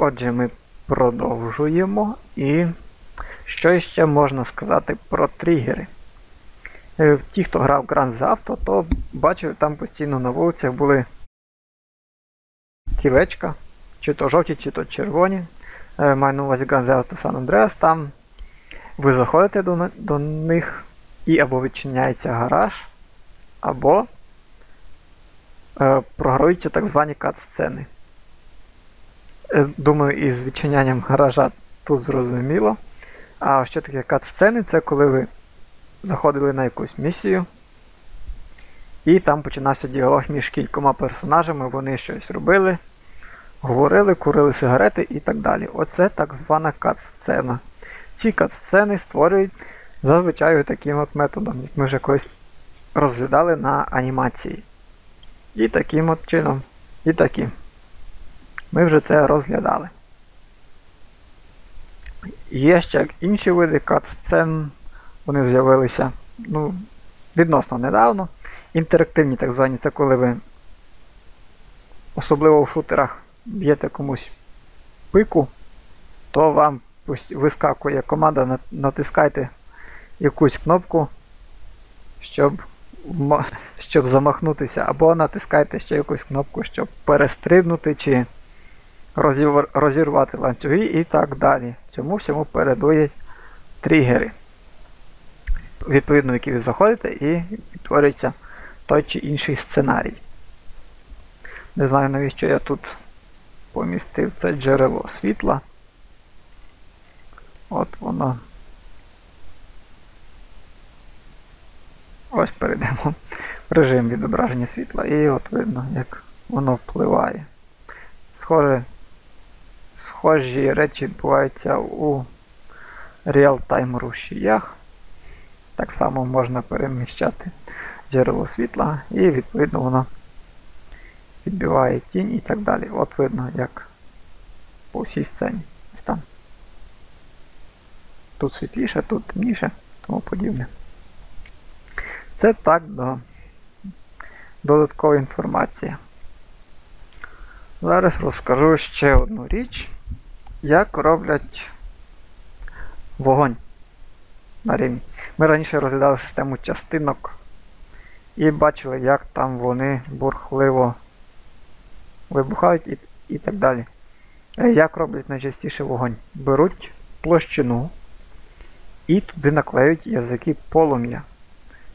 Отже, ми продовжуємо. І що ще можна сказати про тригери? Е, Ті, хто грав Grand Theft Auto, то бачив, там постійно на вулицях були кілечка, чи то жовті, чи то червоні. Е, Маю на увазі Grand Theft Auto San Andreas. Там ви заходите до, до них і або відчиняється гараж, або е, програються так звані кат-сцени. Е, Думаю, із відчинянням гаража тут зрозуміло. А що таке кат-сцени? Це коли ви заходили на якусь місію, і там починався діалог між кількома персонажами, вони щось робили, говорили, курили сигарети і так далі. Оце так звана кат-сцена. Ці кат-сцени створюють зазвичай таким от методом, як ми вже колись розглядали на анімації. І таким от чином, і таким. Ми вже це розглядали. Є ще інші види кат-сцен, вони з'явилися ну, відносно недавно. Інтерактивні так звані, це коли ви, особливо в шутерах, б'єте комусь пику, то вам вискакує команда, натискайте якусь кнопку, щоб, щоб замахнутися, або натискайте ще якусь кнопку, щоб перестрибнути чи розірвати ланцюги і так далі. Цьому всьому передують тригери, відповідно, в які ви заходите, і відтворюється той чи інший сценарій. Не знаю, навіщо я тут помістив це джерело світла. От воно. Ось перейдемо в режим відображення світла, і от видно, як воно впливає. Схоже, схожі речі відбуваються у реал-тайм рушіях. Так само можна переміщати джерело світла, і відповідно воно відбиває тінь і так далі. От видно, як по всій сцені. Ось там. Тут світліше, тут темніше, тому подібне. Це так до додаткова інформація. Зараз розкажу ще одну річ, як роблять вогонь на рівні. Ми раніше розглядали систему частинок і бачили, як там вони бурхливо вибухають і, і так далі. Е, Як роблять найчастіше вогонь? Беруть площину і туди наклеюють язики полум'я.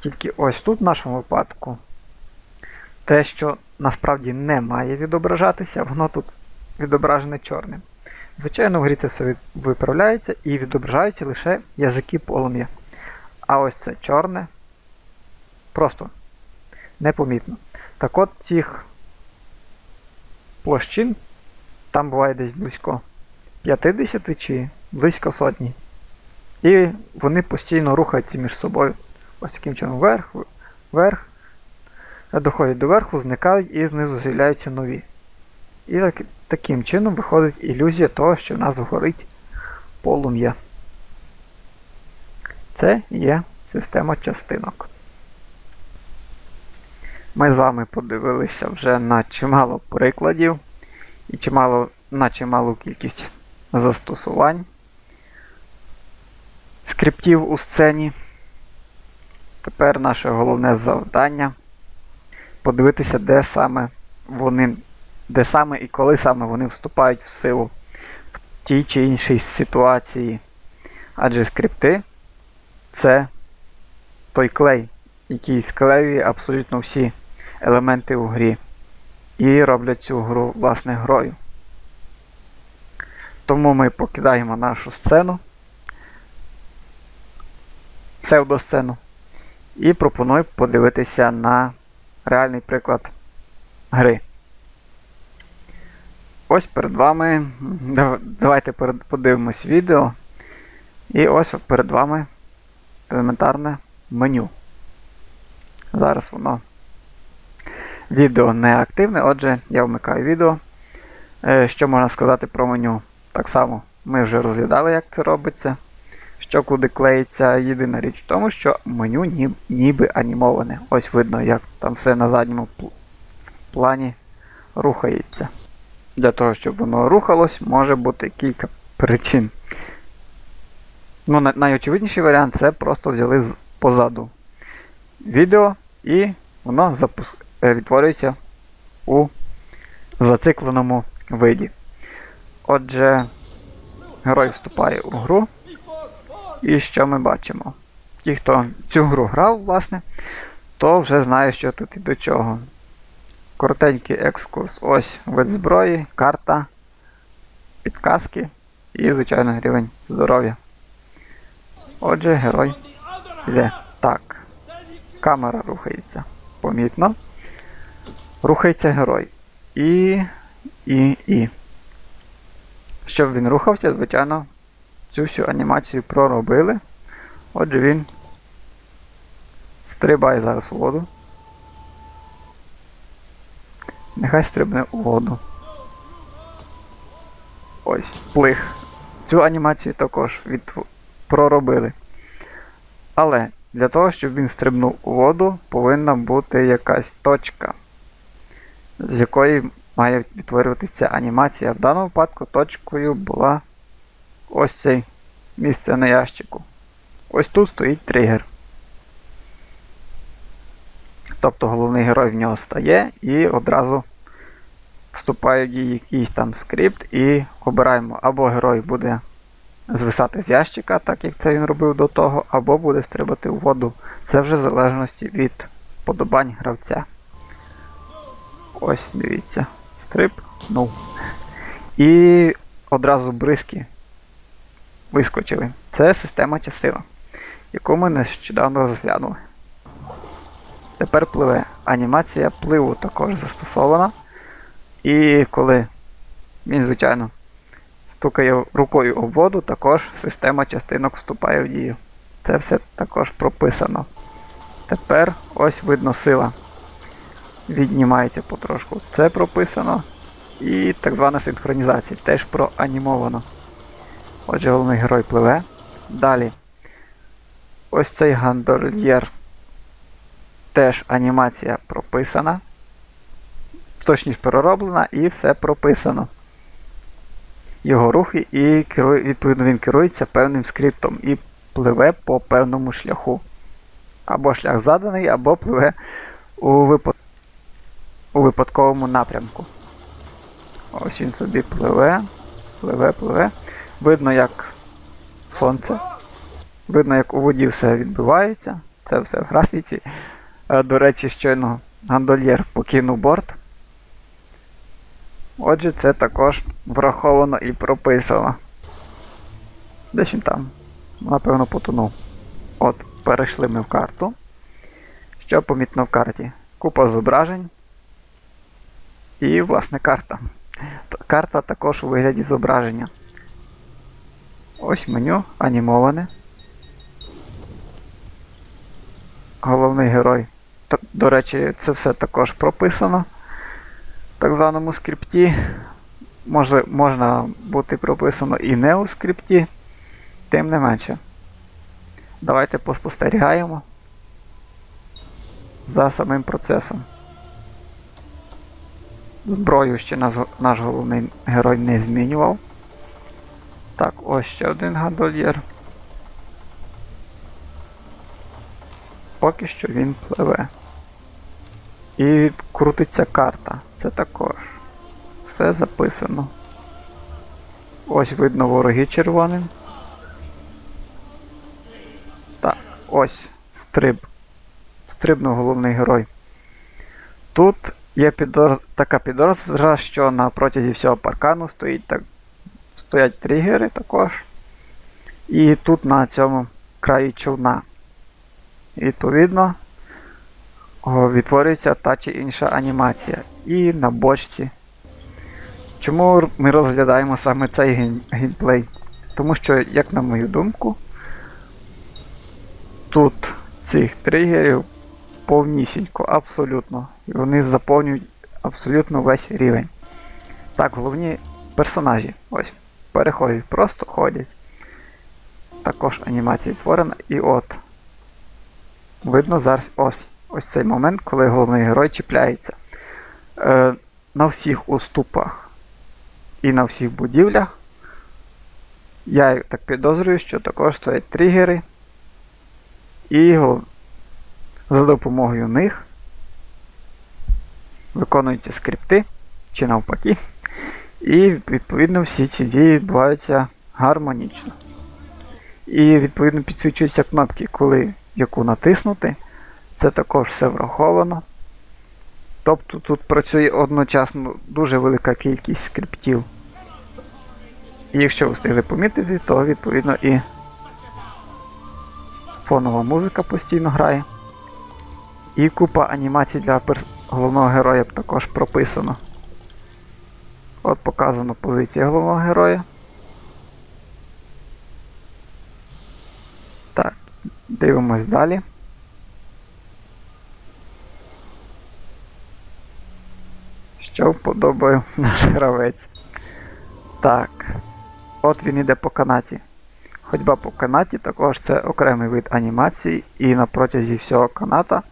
Тільки ось тут, в нашому випадку, те, що насправді не має відображатися, воно тут відображене чорним. Звичайно, в грі це все виправляється і відображаються лише язики полум'я. А ось це чорне просто непомітно. Так от цих площин там буває десь близько 50 чи близько сотні. І вони постійно рухаються між собою. Ось таким чином вверх, вверх, доходять до верху, зникають і знизу з'являються нові. І так, таким чином виходить ілюзія того, що в нас горить полум'я. Це є система частинок. Ми з вами подивилися вже на чимало прикладів і чимало, на чималу кількість застосувань скриптів у сцені. Тепер наше головне завдання подивитися, де саме вони, де саме і коли саме вони вступають в силу в тій чи іншій ситуації. Адже скрипти це той клей, який склеює абсолютно всі елементи у грі. І роблять цю гру власне грою. Тому ми покидаємо нашу сцену, псевдосцену, і пропоную подивитися на реальний приклад гри. Ось перед вами. Давайте подивимось відео. І ось перед вами елементарне меню. Зараз воно відео не активне, отже, я вмикаю відео. Е, Що можна сказати про меню? Так само ми вже розглядали, як це робиться. Що куди клеїться. Єдина річ в тому, що меню ні- ніби анімоване. Ось видно, як там все на задньому плані рухається. Для того, щоб воно рухалось, може бути кілька причин. Ну, Найочевидніший варіант це просто взяли з позаду відео і воно запуск... Е, відтворюється у зацикленому виді. Отже, герой вступає у гру. І що ми бачимо? Ті, хто цю гру грав, власне, то вже знає, що тут і до чого. Коротенький екскурс. Ось вид зброї, карта, підказки і, звичайно, рівень здоров'я. Отже, герой йде. Так. Камера рухається. Помітно. Рухається герой. І. І. І. Щоб він рухався, звичайно, цю всю анімацію проробили. Отже, він стрибає зараз у воду. Нехай стрибне у воду. Ось, плих. Цю анімацію також від... проробили. Але для того, щоб він стрибнув у воду, повинна бути якась точка, з якої має відтворюватися анімація. В даному випадку точкою була ось це місце на ящику. Ось тут стоїть тригер. Тобто головний герой в нього стає і одразу вступає в якийсь там скрипт і обираємо, або герой буде звисати з ящика, так як це він робив до того, або буде стрибати у воду. Це вже в залежності від вподобань гравця. Ось, дивіться, стриб, ну. І одразу бризки вискочили. Це система часила, яку ми нещодавно розглянули. Тепер пливе. Анімація пливу також застосована. І коли він, звичайно, стукає рукою об воду, також система частинок вступає в дію. Це все також прописано. Тепер ось видно сила. Віднімається потрошку. Це прописано. І так звана синхронізація теж проанімовано. Отже, головний герой пливе. Далі. Ось цей гандольєр. Теж анімація прописана. Точніше перероблена і все прописано. Його рухи і керує, відповідно він керується певним скриптом і пливе по певному шляху. Або шлях заданий, або пливе у, випад... у випадковому напрямку. Ось він собі пливе, пливе, пливе. Видно, як сонце. Видно, як у воді все відбувається. Це все в графіці. Е, до речі, щойно гандольєр покинув борт. Отже, це також враховано і прописано. Десь він там, напевно, потонув. От, перейшли ми в карту. Що помітно в карті? Купа зображень. І, власне, карта. Карта також у вигляді зображення. Ось меню анімоване. Головний герой. До речі, це все також прописано в так званому скрипті. Може, Можна бути прописано і не у скрипті, тим не менше. Давайте поспостерігаємо за самим процесом. Зброю ще наш, наш головний герой не змінював. Так, ось ще один гандольєр. Поки що він пливе. І крутиться карта. Це також. Все записано. Ось видно вороги червоним. Так, ось стриб. Стрибнув головний герой. Тут є підор... така підозра, що на протязі всього паркану стоїть так стоять тригери також. І тут на цьому краї човна. Відповідно, відтворюється та чи інша анімація. І на бочці. Чому ми розглядаємо саме цей геймплей? Тому що, як на мою думку, тут цих тригерів повнісінько, абсолютно. І вони заповнюють абсолютно весь рівень. Так, головні персонажі. Ось переходять, просто ходять. Також анімація відтворена. І от. Видно зараз ось ось цей момент, коли головний герой чіпляється. Е, На всіх уступах і на всіх будівлях. Я так підозрюю, що також стоять тригери. І за допомогою них виконуються скрипти чи навпаки. І відповідно всі ці дії відбуваються гармонічно. І відповідно підсвічуються кнопки, коли яку натиснути. Це також все враховано. Тобто тут працює одночасно дуже велика кількість скриптів. І якщо ви встигли помітити, то відповідно і фонова музика постійно грає. І купа анімацій для головного героя також прописано. От показано позиція головного героя. Так, дивимось далі. Що вподобає наш гравець. Так. От він іде по канаті. Ходьба по канаті також це окремий вид анімації, і на протязі всього каната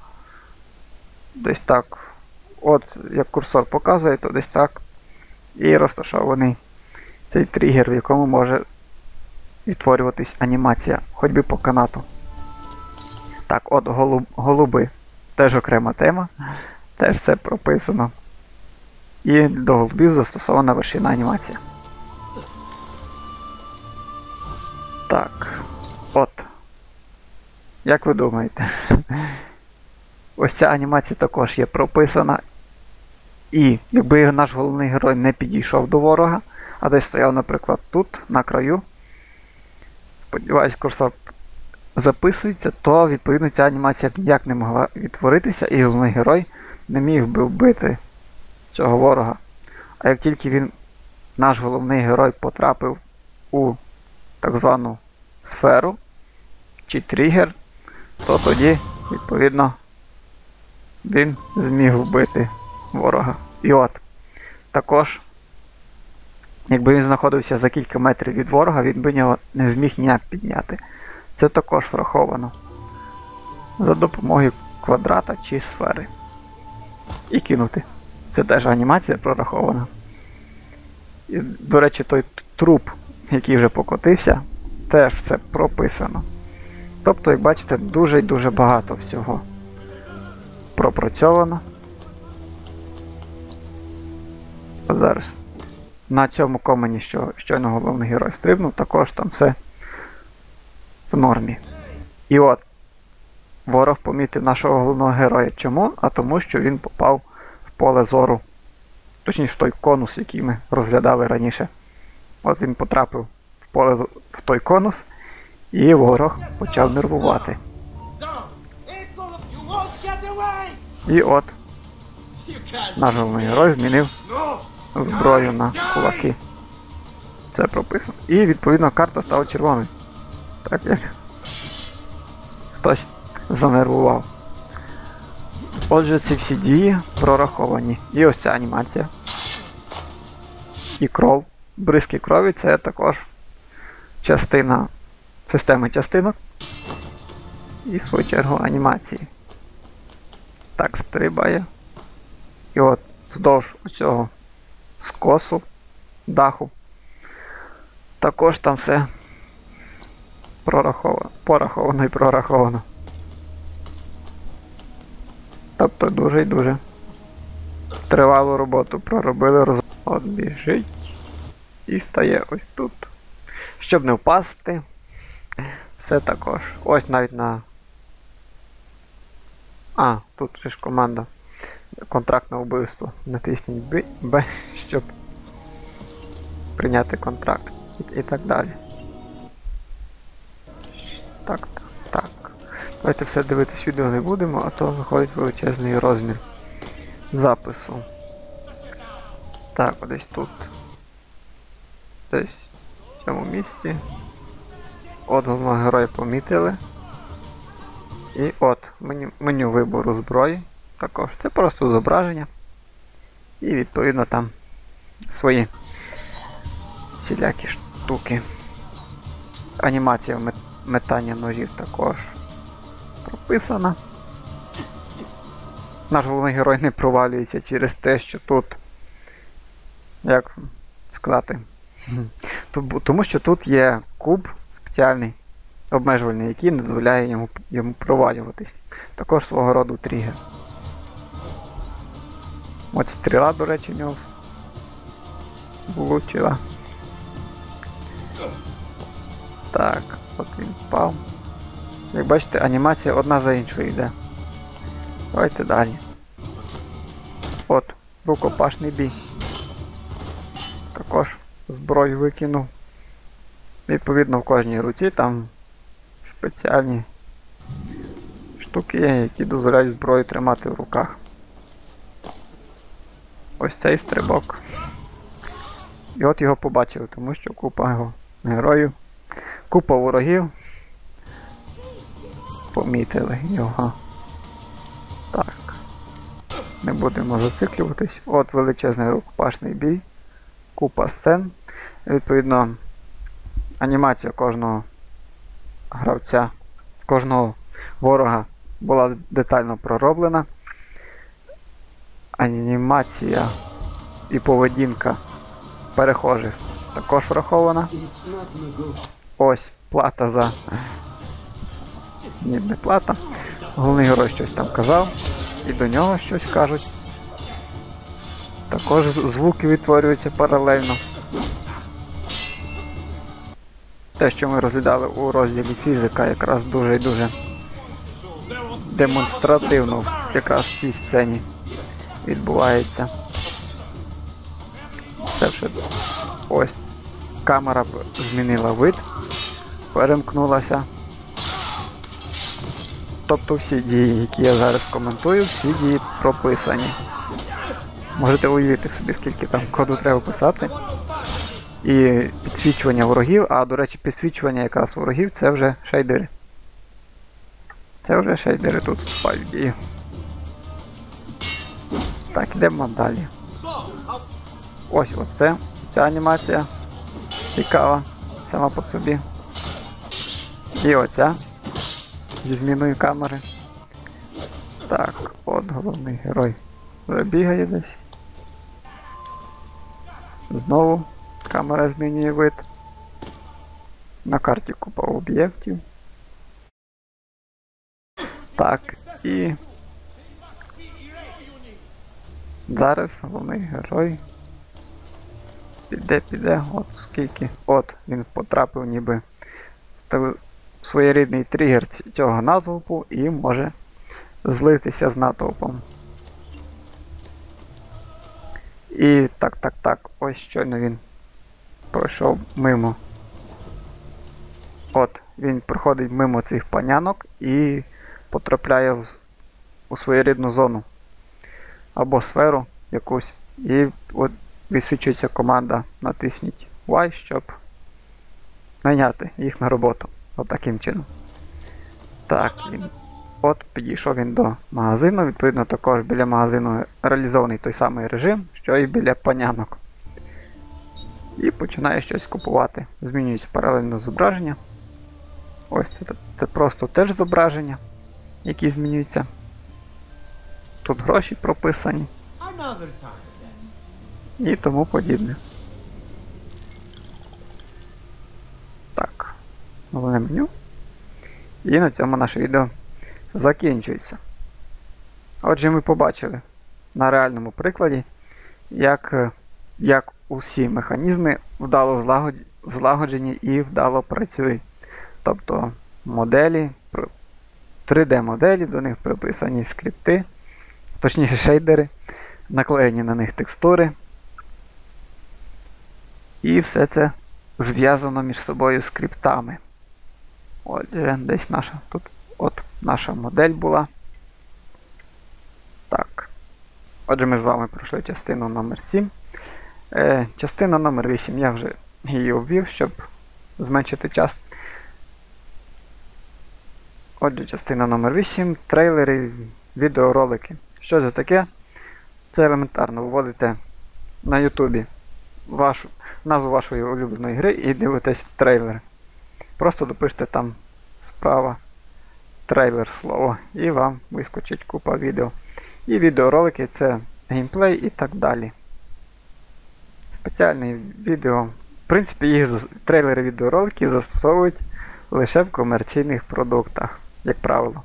десь так, от як курсор показує, то десь так і розташований цей тригер, в якому може відтворюватись анімація ходьби по канату. Так, от голуб, голуби. Теж окрема тема. Теж все прописано. І до голубів застосована вершина анімація. Так. От. Як ви думаєте? Ось ця анімація також є прописана. І якби наш головний герой не підійшов до ворога, а десь стояв, наприклад, тут, на краю, сподіваюсь, курсор записується, то відповідно ця анімація ніяк не могла відтворитися, і головний герой не міг би вбити цього ворога. А як тільки він, наш головний герой, потрапив у так звану сферу чи тригер, то тоді, відповідно, він зміг вбити ворога. І от, також, якби він знаходився за кілька метрів від ворога, він би нього не зміг ніяк підняти. Це також враховано за допомогою квадрата чи сфери. І кинути. Це теж анімація прорахована. І, До речі, той труп, який вже покотився, теж все прописано. Тобто, як бачите, дуже і дуже багато всього пропрацьовано. Зараз на цьому комені, що щойно головний герой стрибнув, також там все в нормі. І от, ворог помітив нашого головного героя. Чому? А тому, що він попав в поле зору. Точніше, в той конус, який ми розглядали раніше. От він потрапив в поле в той конус, і ворог почав нервувати. І от наш головний герой змінив зброю на кулаки. Це прописано. І відповідно карта стала червоною. Так хтось занервував. Отже, ці всі дії прораховані. І ось ця анімація. І кров. Бризки крові це також частина системи частинок. І в свою чергу анімації. Так, стрибає. І от вздовж цього скосу даху. Також там все прораховано, пораховано і прораховано. Тобто дуже і дуже тривалу роботу проробили роз... От біжить і стає ось тут. Щоб не впасти, все також. Ось навіть на... А, тут ж команда. Контрактне вбивство. Натисніть B, B щоб прийняти контракт і, і так далі. Так, так. Давайте все дивитись відео не будемо, а то виходить величезний розмір запису. Так, десь тут. Десь в цьому місці. От головного героя помітили. І от меню, меню вибору зброї також. Це просто зображення. І відповідно там свої всілякі штуки. Анімація метання ножів також прописана. Наш головний герой не провалюється через те, що тут, як сказати. Тому що тут є куб спеціальний, обмежувальний, який не дозволяє йому, йому провалюватись. Також свого роду тригер. От стріла, до речі, в нього влучила. Так, от він впав. Як бачите, анімація одна за іншою йде. Давайте далі. От, рукопашний бій. Також зброю викинув. Відповідно, в кожній руці там спеціальні штуки є, які дозволяють зброю тримати в руках. Ось цей стрибок. І от його побачили, тому що купа його героїв, купа ворогів. Помітили його. Так. Не будемо зациклюватись. От величезний рукопашний бій, купа сцен. Відповідно, анімація кожного гравця, кожного ворога була детально пророблена. Анімація і поведінка перехожих також врахована. Ось плата за. Ні, не плата. Головний герой щось там казав, і до нього щось кажуть. Також звуки відтворюються паралельно. Те, що ми розглядали у розділі фізика, якраз дуже і дуже демонстративно якраз в цій сцені відбувається. Це вже ось камера змінила вид, перемкнулася. Тобто всі дії, які я зараз коментую, всі дії прописані. Можете уявити собі, скільки там коду треба писати. І підсвічування ворогів, а до речі, підсвічування якраз ворогів це вже шейдери. Це вже шейдери тут вступають в дію. Так, йдемо далі. Ось оце, ця анімація цікава сама по собі. І оця зі зміною камери. Так, от головний герой бігає десь. Знову камера змінює вид. На карті купа об'єктів. Так, і зараз головний герой піде, піде, от скільки. От, він потрапив ніби в своєрідний тригер цього натовпу і може злитися з натовпом. І так, так, так, ось щойно він пройшов мимо. От, він проходить мимо цих панянок і потрапляє в, у своєрідну зону або сферу якусь. І от висвічується команда натисніть Y, щоб найняти їх на роботу. От чином. Так, він. От підійшов він до магазину, відповідно, також біля магазину реалізований той самий режим, що і біля панянок. І починає щось купувати. Змінюється паралельно зображення. Ось це, це просто теж зображення, які змінюються. Тут гроші прописані. І тому подібне. Так, головне меню. І на цьому наше відео закінчується. Отже, ми побачили на реальному прикладі, як, як усі механізми вдало злагоджені і вдало працюють. Тобто моделі, 3D-моделі, до них приписані скрипти, точніше шейдери, наклеєні на них текстури. І все це зв'язано між собою скриптами. Отже, десь наша тут от наша модель була. Так. Отже, ми з вами пройшли частину номер 7. Е, частина номер 8 я вже її обвів, щоб зменшити час. Отже, частина номер 8 трейлери, відеоролики. Що це таке? Це елементарно. Вводите на Ютубі вашу, назву вашої улюбленої гри і дивитесь трейлер. Просто допишете там справа трейлер слово, і вам вискочить купа відео. І відеоролики це геймплей і так далі. спеціальні відео. В принципі, їх трейлери відеоролики застосовують лише в комерційних продуктах, як правило.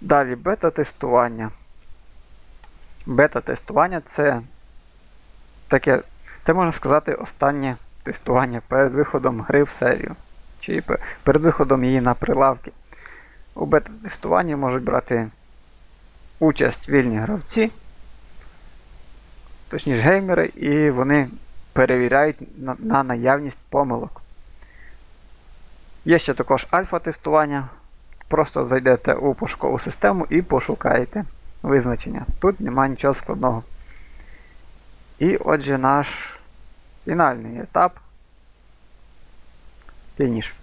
Далі бета-тестування. Бета-тестування це таке, це можна сказати, останнє тестування перед виходом гри в серію. Чи перед виходом її на прилавки. У бета-тестуванні можуть брати участь вільні гравці, точніше геймери, і вони перевіряють на, на наявність помилок. Є ще також альфа-тестування. Просто зайдете у пошукову систему і пошукаєте визначення. Тут немає нічого складного. І отже наш фінальний етап. Фініш.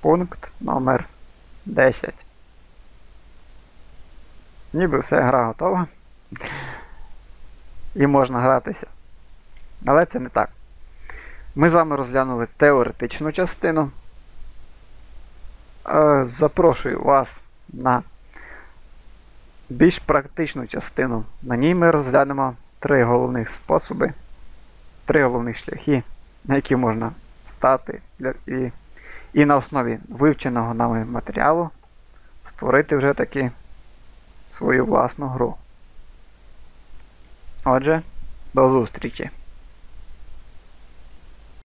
Пункт номер 10. Ніби все гра готова. І можна гратися. Але це не так. Ми з вами розглянули теоретичну частину. Е, Запрошую вас на більш практичну частину. На ній ми розглянемо три головних способи, три головних шляхи, на які можна стати і, і на основі вивченого нами матеріалу створити вже таки свою власну гру. Отже, до зустрічі!